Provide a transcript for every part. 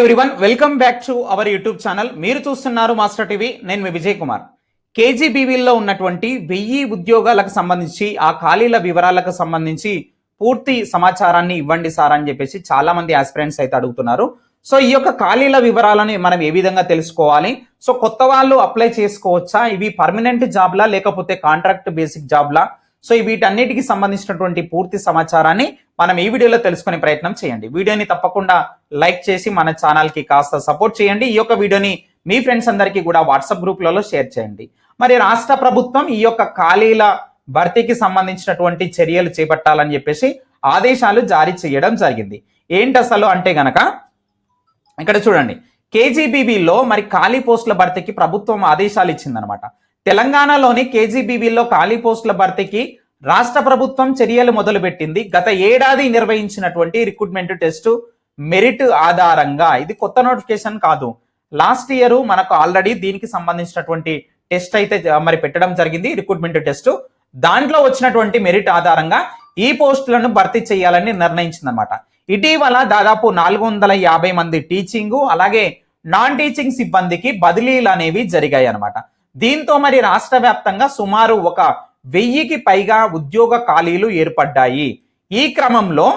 Everyone welcome back to our YouTube channel మీరు చూస్తున్నారు master TV నేను మీ విజయ్ కుమార్. కేజీబీవీల్లో ఉన్నటువంటి వెయ్యి ఉద్యోగాలకు సంబంధించి ఆ ఖాళీల వివరాలకు సంబంధించి పూర్తి సమాచారాన్ని ఇవ్వండి సార్ అని చెప్పేసి చాలా మంది ఆస్పిరెంట్స్ అయితే అడుగుతున్నారు. సో ఈ యొక్క ఖాళీల వివరాలని మనం ఏ విధంగా తెలుసుకోవాలి? సో కొత్త వాళ్ళు అప్లై చేసుకోవచ్చా? ఇవి పర్మనెంట్ జాబ్లా లేకపోతే కాంట్రాక్ట్ బేసిక్ జాబ్లా? సో ఈ వీటన్నిటికి సంబంధించినటువంటి పూర్తి సమాచారాన్ని మనం ఈ వీడియోలో తెలుసుకునే ప్రయత్నం చేయండి. వీడియోని తప్పకుండా లైక్ చేసి మన ఛానల్కి కాస్త సపోర్ట్ చేయండి. ఈ యొక్క వీడియోని మీ ఫ్రెండ్స్ అందరికీ కూడా వాట్సాప్ గ్రూప్లలో షేర్ చేయండి. మరి రాష్ట్ర ప్రభుత్వం ఈ యొక్క ఖాళీల భర్తీకి సంబంధించినటువంటి చర్యలు చేపట్టాలని చెప్పేసి ఆదేశాలు జారీ చేయడం జరిగింది. ఏంటి అసలు అంటే గనక ఇక్కడ చూడండి. కేజీబీబీలో మరి ఖాళీ పోస్టుల భర్తీకి ప్రభుత్వం ఆదేశాలు ఇచ్చిందనమాట. తెలంగాణలోని కేజీబీబీలో ఖాళీ పోస్టుల భర్తీకి రాష్ట్ర ప్రభుత్వం చర్యలు మొదలుపెట్టింది. గత ఏడాది నిర్వహించినటువంటి రిక్రూట్మెంట్ టెస్టు మెరిట్ ఆధారంగా. ఇది కొత్త నోటిఫికేషన్ కాదు. లాస్ట్ ఇయర్ మనకు ఆల్రెడీ దీనికి సంబంధించినటువంటి టెస్ట్ అయితే మరి పెట్టడం జరిగింది రిక్రూట్మెంట్ టెస్ట్. దాంట్లో వచ్చినటువంటి మెరిట్ ఆధారంగా ఈ పోస్టులను భర్తీ చేయాలని నిర్ణయించిందనమాట ఇటీవల దాదాపు నాలుగు వందల యాభై మంది టీచింగ్ అలాగే నాన్ టీచింగ్ సిబ్బందికి బదిలీలు అనేవి జరిగాయి అనమాట దీంతో మరి రాష్ట్ర వ్యాప్తంగా సుమారు ఒక వెయ్యికి పైగా ఉద్యోగ ఖాళీలు ఏర్పడ్డాయి. ఈ క్రమంలో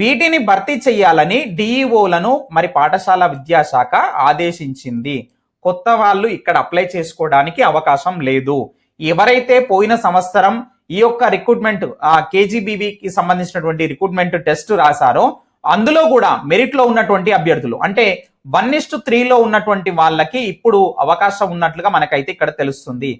వీటిని భర్తీ చేయాలని డిఈఓలను మరి పాఠశాల విద్యాశాఖ ఆదేశించింది. కొత్త వాళ్ళు ఇక్కడ అప్లై చేసుకోవడానికి అవకాశం లేదు. ఎవరైతే పోయిన సంవత్సరం ఈ యొక్క రిక్రూట్మెంట్ కేజీబీవీకి సంబంధించినటువంటి రిక్రూట్మెంట్ టెస్ట్ రాశారో అందులో కూడా మెరిట్లో ఉన్నటువంటి అభ్యర్థులు అంటే వన్ ఇస్టు త్రీలో ఉన్నటువంటి వాళ్ళకి ఇప్పుడు అవకాశం ఉన్నట్లుగా మనకైతే ఇక్కడ తెలుస్తుంది.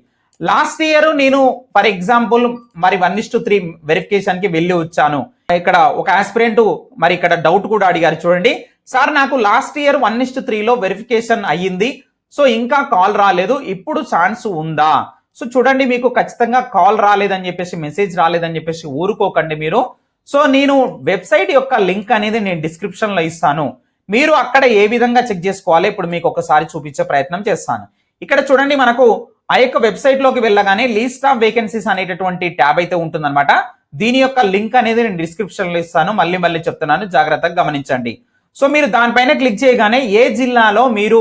లాస్ట్ ఇయర్ నేను ఫర్ ఎగ్జాంపుల్ మరి వన్ ఇస్టు త్రీ వెరిఫికేషన్కి వెళ్ళి వచ్చాను. ఇక్కడ ఒక ఆస్పిరెంట్ మరి ఇక్కడ డౌట్ కూడా అడిగారు చూడండి. సార్ నాకు last year one is to త్రీలో వెరిఫికేషన్ అయ్యింది. సో ఇంకా కాల్ రాలేదు. ఇప్పుడు ఛాన్స్ ఉందా? సో చూడండి మీకు ఖచ్చితంగా కాల్ రాలేదని చెప్పేసి మెసేజ్ రాలేదని చెప్పేసి ఊరుకోకండి మీరు. సో నేను వెబ్సైట్ యొక్క లింక్ అనేది నేను డిస్క్రిప్షన్లో ఇస్తాను. మీరు అక్కడ ఏ విధంగా చెక్ చేసుకోవాలి? ఇప్పుడు మీకు ఒకసారి చూపించే ప్రయత్నం చేస్తాను. ఇక్కడ చూడండి మనకు ఆ యొక్క వెబ్సైట్లోకి వెళ్ళగానే లీస్ట్ ఆఫ్ వేకెన్సీస్ అనేటటువంటి ట్యాబ్ అయితే ఉంటుందన్నమాట. దీని యొక్క లింక్ అనేది నేను డిస్క్రిప్షన్లో ఇస్తాను. మళ్ళీ మళ్ళీ చెప్తున్నాను. జాగ్రత్తగా గమనించండి. సో మీరు దానిపైన క్లిక్ చేయగానే ఏ జిల్లాలో మీరు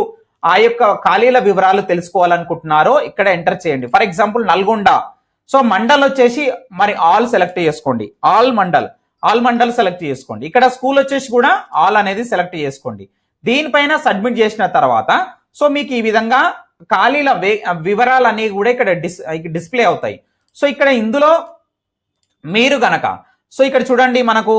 ఆ యొక్క ఖాళీల వివరాలు తెలుసుకోవాలనుకుంటున్నారో ఇక్కడ ఎంటర్ చేయండి. For example Nalgonda. So mandal వచ్చేసి మరి ఆల్ సెలెక్ట్ చేసుకోండి. All mandal. All mandal select చేసుకోండి. ఇక్కడ స్కూల్ వచ్చేసి కూడా ఆల్ అనేది సెలెక్ట్ చేసుకోండి. దీనిపైన సబ్మిట్ చేసిన తర్వాత సో మీకు ఈ విధంగా ఖాళీల వే వివరాలు అనేవి కూడా ఇక్కడ డిస్ డిస్ప్లే అవుతాయి. సో ఇక్కడ ఇందులో మీరు గనక సో ఇక్కడ చూడండి మనకు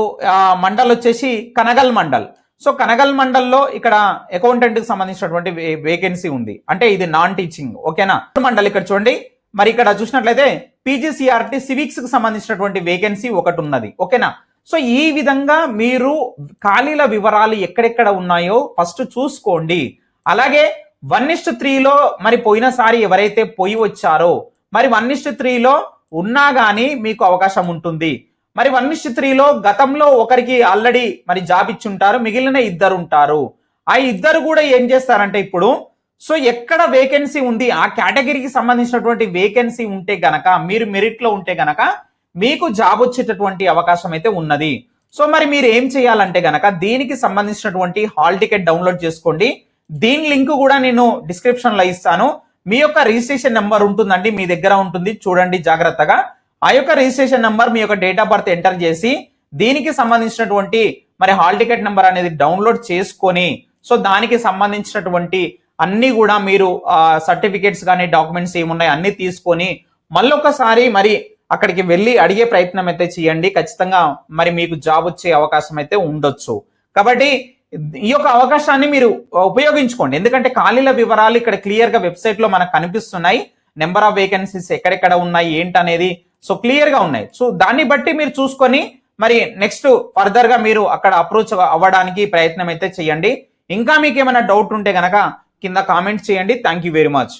మండల్ వచ్చేసి కనగల్ మండల్. సో కనగల్ మండల్లో ఇక్కడ అకౌంటెంట్కి సంబంధించినటువంటి వేకెన్సీ ఉంది. అంటే ఇది నాన్ టీచింగ్ ఓకేనా? మండల్ ఇక్కడ చూడండి. మరి ఇక్కడ చూసినట్లయితే పీజీసీఆర్టీ సివిక్స్కి సంబంధించినటువంటి వేకెన్సీ ఒకటి ఉన్నది ఓకేనా? సో ఈ విధంగా మీరు ఖాళీల వివరాలు ఎక్కడెక్కడ ఉన్నాయో ఫస్ట్ చూసుకోండి. అలాగే వన్ ఇస్ట్ త్రీలో మరి పోయినసారి ఎవరైతే పోయి వచ్చారో మరి వన్ ఇస్ట్ త్రీలో ఉన్నా కానీ మీకు అవకాశం ఉంటుంది. మరి వన్ ఇస్ట్ త్రీలో గతంలో ఒకరికి ఆల్రెడీ మరి జాబ్ ఇచ్చి ఉంటారు మిగిలిన ఇద్దరు ఉంటారు ఆ ఇద్దరు కూడా ఏం చేస్తారంటే ఇప్పుడు సో ఎక్కడ వేకెన్సీ ఉంది ఆ కేటగిరీకి సంబంధించినటువంటి వేకెన్సీ ఉంటే గనక మీరు మెరిట్లో ఉంటే గనక మీకు జాబ్ వచ్చేటటువంటి అవకాశం అయితే ఉన్నది. సో మరి మీరు ఏం చేయాలంటే గనక దీనికి సంబంధించినటువంటి హాల్ టికెట్ డౌన్లోడ్ చేసుకోండి. దీని లింక్ కూడా నేను డిస్క్రిప్షన్లో ఇస్తాను. మీ యొక్క రిజిస్ట్రేషన్ నెంబర్ ఉంటుందండి మీ దగ్గర ఉంటుంది. చూడండి జాగ్రత్తగా. ఆ యొక్క రిజిస్ట్రేషన్ నెంబర్ మీ యొక్క డేట్ ఆఫ్ బర్త్ ఎంటర్ చేసి దీనికి సంబంధించినటువంటి మరి హాల్ టికెట్ నెంబర్ అనేది డౌన్లోడ్ చేసుకొని సో దానికి సంబంధించినటువంటి అన్ని కూడా మీరు సర్టిఫికేట్స్ కానీ డాక్యుమెంట్స్ ఏమున్నాయి అన్ని తీసుకొని మళ్ళొకసారి మరి అక్కడికి వెళ్ళి అడిగే ప్రయత్నం అయితే చేయండి. ఖచ్చితంగా మరి మీకు జాబ్ వచ్చే అవకాశం అయితే ఉండొచ్చు. కాబట్టి ఈ యొక్క అవకాశాన్ని మీరు ఉపయోగించుకోండి. ఎందుకంటే ఖాళీల వివరాలు ఇక్కడ క్లియర్గా వెబ్సైట్లో మనకు కనిపిస్తున్నాయి. నెంబర్ ఆఫ్ వేకెన్సీస్ ఎక్కడెక్కడ ఉన్నాయి ఏంటనేది. సో క్లియర్గా ఉన్నాయి. సో దాన్ని బట్టి మీరు చూసుకొని మరి నెక్స్ట్ ఫర్దర్గా మీరు అక్కడ అప్రోచ్ అవ్వడానికి ప్రయత్నం అయితే చేయండి. ఇంకా మీకు ఏమైనా డౌట్ ఉంటే కనుక కింద కామెంట్ చేయండి. Thank you very much